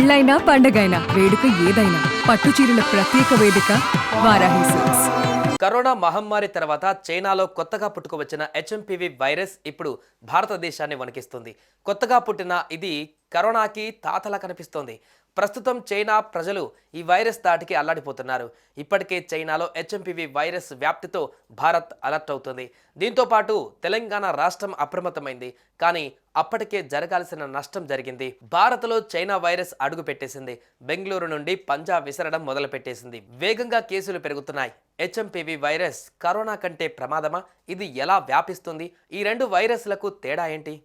పెళ్ళైనా పండగైనా వేడుక ఏదైనా పట్టు చీరల ప్రత్యేక వేదిక వారాహి సిల్క్స్. కరోనా మహమ్మారి తర్వాత చైనాలో కొత్తగా పుట్టుకువచ్చిన హెచ్ఎంపివి వైరస్ ఇప్పుడు భారతదేశాన్ని వణికిస్తుంది. కొత్తగా పుట్టిన ఇది కరోనాకి తాతలా కనిపిస్తోంది. ప్రస్తుతం చైనా ప్రజలు ఈ వైరస్ దాటికి అల్లాడిపోతున్నారు. ఇప్పటికే చైనాలో హెచ్ఎంపివి వైరస్ వ్యాప్తితో భారత్ అలర్ట్ అవుతుంది. దీంతో పాటు తెలంగాణ రాష్ట్రం అప్రమత్తమైంది. కానీ అప్పటికే జరగాల్సిన నష్టం జరిగింది. భారత్లో చైనా వైరస్ అడుగు పెట్టేసింది. బెంగళూరు నుండి పంజాబ్ విసరడం మొదలుపెట్టేసింది. వేగంగా కేసులు పెరుగుతున్నాయి. హెచ్ఎంపివి వైరస్ కరోనా కంటే ప్రమాదమా? ఇది ఎలా వ్యాపిస్తుంది? ఈ రెండు వైరస్లకు తేడా ఏంటి?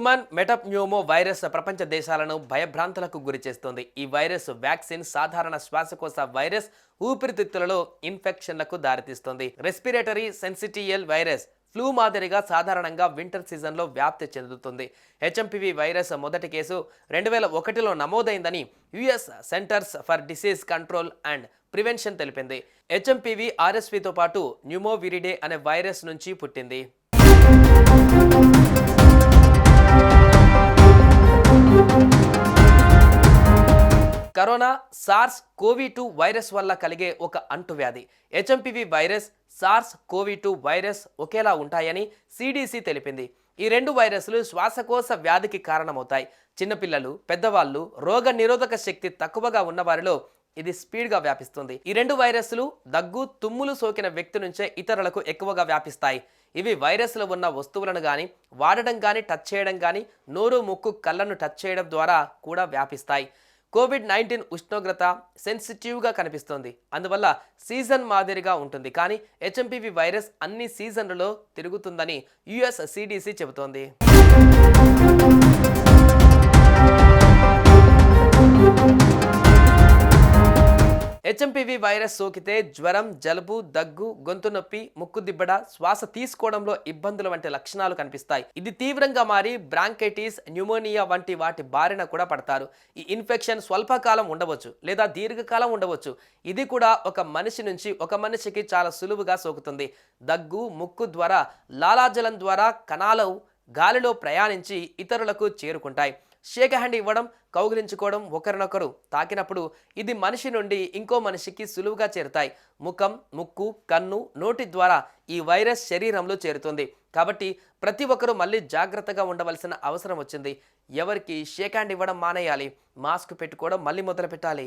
హ్యూమన్ మెటప్న్యూమో వైరస్ ప్రపంచ దేశాలను భయభ్రాంతులకు గురి చేస్తుంది. ఈ వైరస్ వ్యాక్సిన్ సాధారణ శ్వాసకోశ వైరస్ ఊపిరితిత్తులలో ఇన్ఫెక్షన్లకు దారితీస్తుంది. రెస్పిరేటరీ సెన్సిటియల్ వైరస్ ఫ్లూ మాదిరిగా సాధారణంగా వింటర్ సీజన్లో వ్యాప్తి చెందుతుంది. హెచ్ఎంపివి వైరస్ మొదటి కేసు రెండు వేల ఒకటిలో నమోదైందని US centers for disease control and prevention తెలిపింది. హెచ్ఎంపివి ఆర్ఎస్వితో పాటు న్యూమోవిరిడే అనే వైరస్ నుంచి పుట్టింది. Corona SARS CoV two virus వల్ల కలిగే ఒక అంటువ్యాధి. HMPV virus SARS CoV two virus ఒకేలా ఉంటాయని సిడిసి తెలిపింది. ఈ రెండు వైరస్లు శ్వాసకోశ వ్యాధికి కారణమవుతాయి. చిన్నపిల్లలు పెద్దవాళ్ళు రోగ నిరోధక శక్తి తక్కువగా ఉన్న వారిలో ఇది స్పీడ్గా వ్యాపిస్తుంది. ఈ రెండు వైరస్లు దగ్గు తుమ్ములు సోకిన వ్యక్తి నుంచే ఇతరులకు ఎక్కువగా వ్యాపిస్తాయి. ఇవి వైరస్లు ఉన్న వస్తువులను కానీ వాడడం కానీ టచ్ చేయడం కానీ నోరు ముక్కు కళ్ళను టచ్ చేయడం ద్వారా కూడా వ్యాపిస్తాయి. కోవిడ్ నైన్టీన్ ఉష్ణోగ్రత సెన్సిటివ్గా కనిపిస్తుంది. అందువల్ల సీజన్ మాదిరిగా ఉంటుంది. కానీ హెచ్ఎంపివి వైరస్ అన్ని సీజన్లలో తిరుగుతుందని యుఎస్ సిడిసి చెబుతోంది. హెచ్ఎంపివి వైరస్ సోకితే జ్వరం జలుబు దగ్గు గొంతు నొప్పి ముక్కు దిబ్బడ శ్వాస తీసుకోవడంలో ఇబ్బందులు వంటి లక్షణాలు కనిపిస్తాయి. ఇది తీవ్రంగా మారి బ్రాంకైటిస్ న్యూమోనియా వంటి వాటి బారిన కూడా పడతారు. ఈ ఇన్ఫెక్షన్ స్వల్పకాలం ఉండవచ్చు లేదా దీర్ఘకాలం ఉండవచ్చు. ఇది కూడా ఒక మనిషి నుంచి ఒక మనిషికి చాలా సులువుగా సోకుతుంది. దగ్గు ముక్కు ద్వారా లాలాజలం ద్వారా కణాలు గాలిలో ప్రయాణించి ఇతరులకు చేరుకుంటాయి. షేక్ హ్యాండ్ ఇవ్వడం కౌగిలించుకోవడం ఒకరినొకరు తాకినప్పుడు ఇది మనిషి నుండి ఇంకో మనిషికి సులువుగా చేరుతాయి. ముఖం ముక్కు కన్ను నోటి ద్వారా ఈ వైరస్ శరీరంలో చేరుతుంది. కాబట్టి ప్రతి ఒక్కరూ మళ్ళీ జాగ్రత్తగా ఉండవలసిన అవసరం వచ్చింది. ఎవరికి షేక్ హ్యాండ్ ఇవ్వడం మానేయాలి. మాస్క్ పెట్టుకోవడం మళ్ళీ మొదలు పెట్టాలి